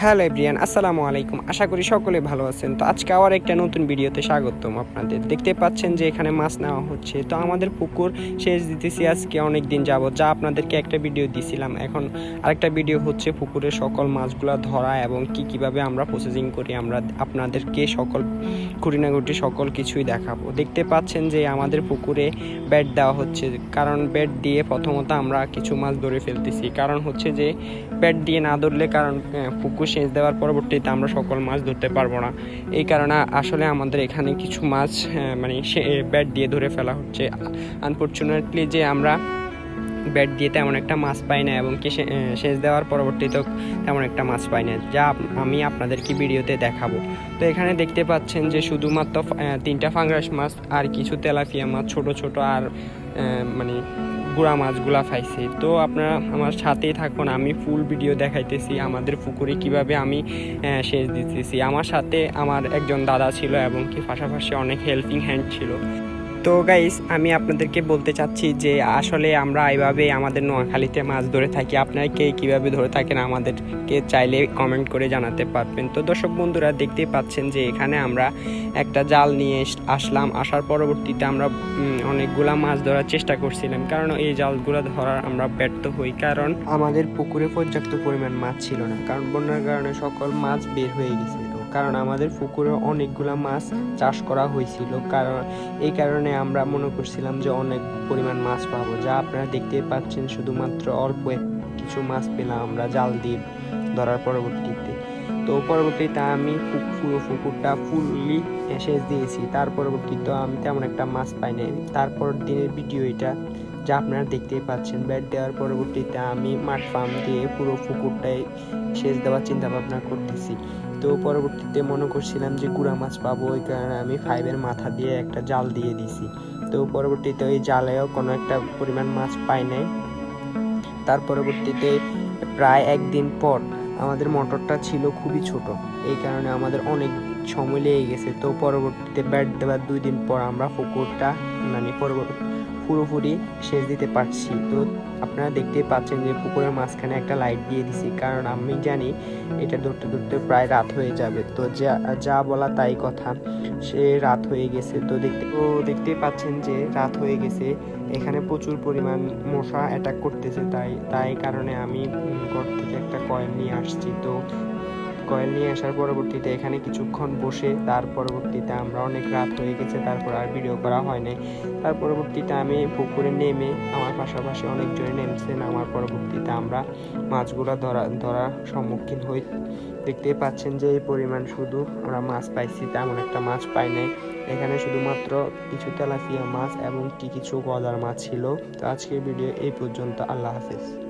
Hello everyone, আসসালামু আলাইকুম। আশা করি সকলে ভালো আছেন। তো আজকে আবার একটা নতুন ভিডিওতে স্বাগতম আপনাদের। দেখতে পাচ্ছেন যে এখানে মাছ নেওয়া হচ্ছে। তো আমাদের পুকুর শেষ দিতেছি আজকে অনেক দিন যাবত যা আপনাদেরকে একটা ভিডিও দিছিলাম। এখন আরেকটা ভিডিও হচ্ছে পুকুরের সকল মাছগুলো ধরা এবং কি কীভাবে আমরা প্রসেসিং করি। আমরা আপনাদেরকে সকল খুঁটিনাগুটি সকল কিছুই দেখাবো। দেখতে পাচ্ছেন যে আমাদের পুকুরে ব্যাট দেওয়া হচ্ছে। কারণ ব্যাট দিয়ে প্রথমত আমরা কিছু মাছ ধরে ফেলতেছি। কারণ হচ্ছে যে ব্যাট দিয়ে না ধরলে কারণ পুকুর সেচ দেওয়ার পরবর্তীতে আমরা সকল মাছ ধরতে পারব না। এই কারণে আসলে আমাদের এখানে কিছু মাছ মানে সে ব্যাট দিয়ে ধরে ফেলা হচ্ছে। আনফর্চুনেটলি যে আমরা ব্যাট দিয়ে তেমন একটা মাছ পাই না এবং কি সেচ দেওয়ার পরবর্তীতেও তেমন একটা মাছ পাই না, যা আমি আপনাদেরকে ভিডিওতে দেখাবো। তো এখানে দেখতে পাচ্ছেন যে শুধুমাত্র তিনটা ফাঙ্গাস মাছ আর কিছু তেলাপিয়া মাছ, ছোট ছোট আর মানে গুড়া মাছগুলা পাইছি তো আপনারা আমার সাথেই থাকুন, আমি ফুল ভিডিও দেখাইতেছি আমাদের পুকুরে কীভাবে আমি সেচ দিতেছি। আমার সাথে আমার একজন দাদা ছিল এবং কি পাশাপাশি অনেক হেল্পিং হ্যান্ড ছিল। তো গাইস আমি আপনাদেরকে বলতে চাচ্ছি যে আসলে আমরা এইভাবে আমাদের নোয়াখালীতে মাছ ধরে থাকি। আপনারা কে কীভাবে ধরে থাকেন আমাদেরকে চাইলে কমেন্ট করে জানাতে পারবেন। তো দর্শক বন্ধুরা, দেখতেই পাচ্ছেন যে এখানে আমরা একটা জাল নিয়ে আসলাম। আসার পরবর্তীতে আমরা অনেকগুলা মাছ ধরার চেষ্টা করছিলাম। কারণ এই জালগুলো ধরার আমরা ব্যর্থ হই। কারণ আমাদের পুকুরে পর্যাপ্ত পরিমাণ মাছ ছিল না। কারণ বন্যার কারণে সকল মাছ বের হয়ে গেছিল কারণ আমাদের পুকুরে অনেকগুলা মাছ চাষ করা হয়েছিল। কারণ, এই কারণে আমরা মনে করছিলাম যে অনেক পরিমাণ মাছ পাবো। যা আপনারা দেখতে পাচ্ছেন শুধুমাত্র অল্প কিছু মাছ পেলাম আমরা জাল দিয়ে ধরার পরবর্তীতে। তো পরবর্তীতে আমি পুরো পুকুরটা ফুললি সেচ দিয়েছি। তার পরবর্তীতে আমি তেমন একটা মাছ পাই নাই। তারপর দিনের ভিডিও এটা যা আপনারা দেখতেই পাচ্ছেন। ব্যাট দেওয়ার পরবর্তীতে আমি মাঠ ফার্ম দিয়ে পুরো পুকুরটাই সেচ দেওয়ার চিন্তা ভাবনা করতেছি। তো পরবর্তীতে মনে করছিলাম যে গুড়া মাছ পাবো, ওই কারণে আমি ফাইভের মাথা দিয়ে একটা জাল দিয়ে দিছি। তো পরবর্তীতে ওই জালেও কোনো একটা পরিমাণ মাছ পাই নাই। তার পরবর্তীতে প্রায় একদিন পর আমাদের মোটরটা ছিল খুবই ছোট, এই কারণে আমাদের অনেক সময় লেগে গেছে। তো পরবর্তীতে ব্যাট দেওয়ার দুই দিন পর আমরা পুকুরটা মানে পরবর্তী পুরোপুরি সেচ দিতে পারছি। তো আপনারা দেখতেই পাচ্ছেন যে পুকুরের মাঝখানে একটা লাইট দিয়ে দিছি। কারণ আমি জানি এটা ধরতে ধরতে প্রায় রাত হয়ে যাবে। তো যা যা বলা তাই কথা। সে রাত হয়ে গেছে। তো দেখতে, তো দেখতেই পাচ্ছেন যে রাত হয়ে গেছে। এখানে প্রচুর পরিমাণ মশা অ্যাটাক করতেছে। তাই তাই কারণে আমি ঘর থেকে একটা কয়েন নিয়ে আসছি। তো কয়েল নিয়ে আসার পরবর্তীতে এখানে কিছুক্ষণ বসে, তার পরবর্তীতে আমরা অনেক রাত হয়ে গেছে, তারপর আর ভিডিও করা হয় নাই। তার পরবর্তীতে আমি পুকুরে নেমে আমার পাশাপাশি অনেক অনেকজনে নেমছেন, আমার পরবর্তীতে আমরা মাছগুলো ধরা, ধরার সম্মুখীন হই। দেখতে পাচ্ছেন যে এই পরিমাণ শুধু আমরা মাছ পাইছি, তেমন একটা মাছ পাই নাই। এখানে শুধুমাত্র কিছু তেলাপিয়া মাছ এবং কি কিছু গজার মাছ ছিল। তো আজকের ভিডিও এই পর্যন্ত, আল্লাহ হাফেজ।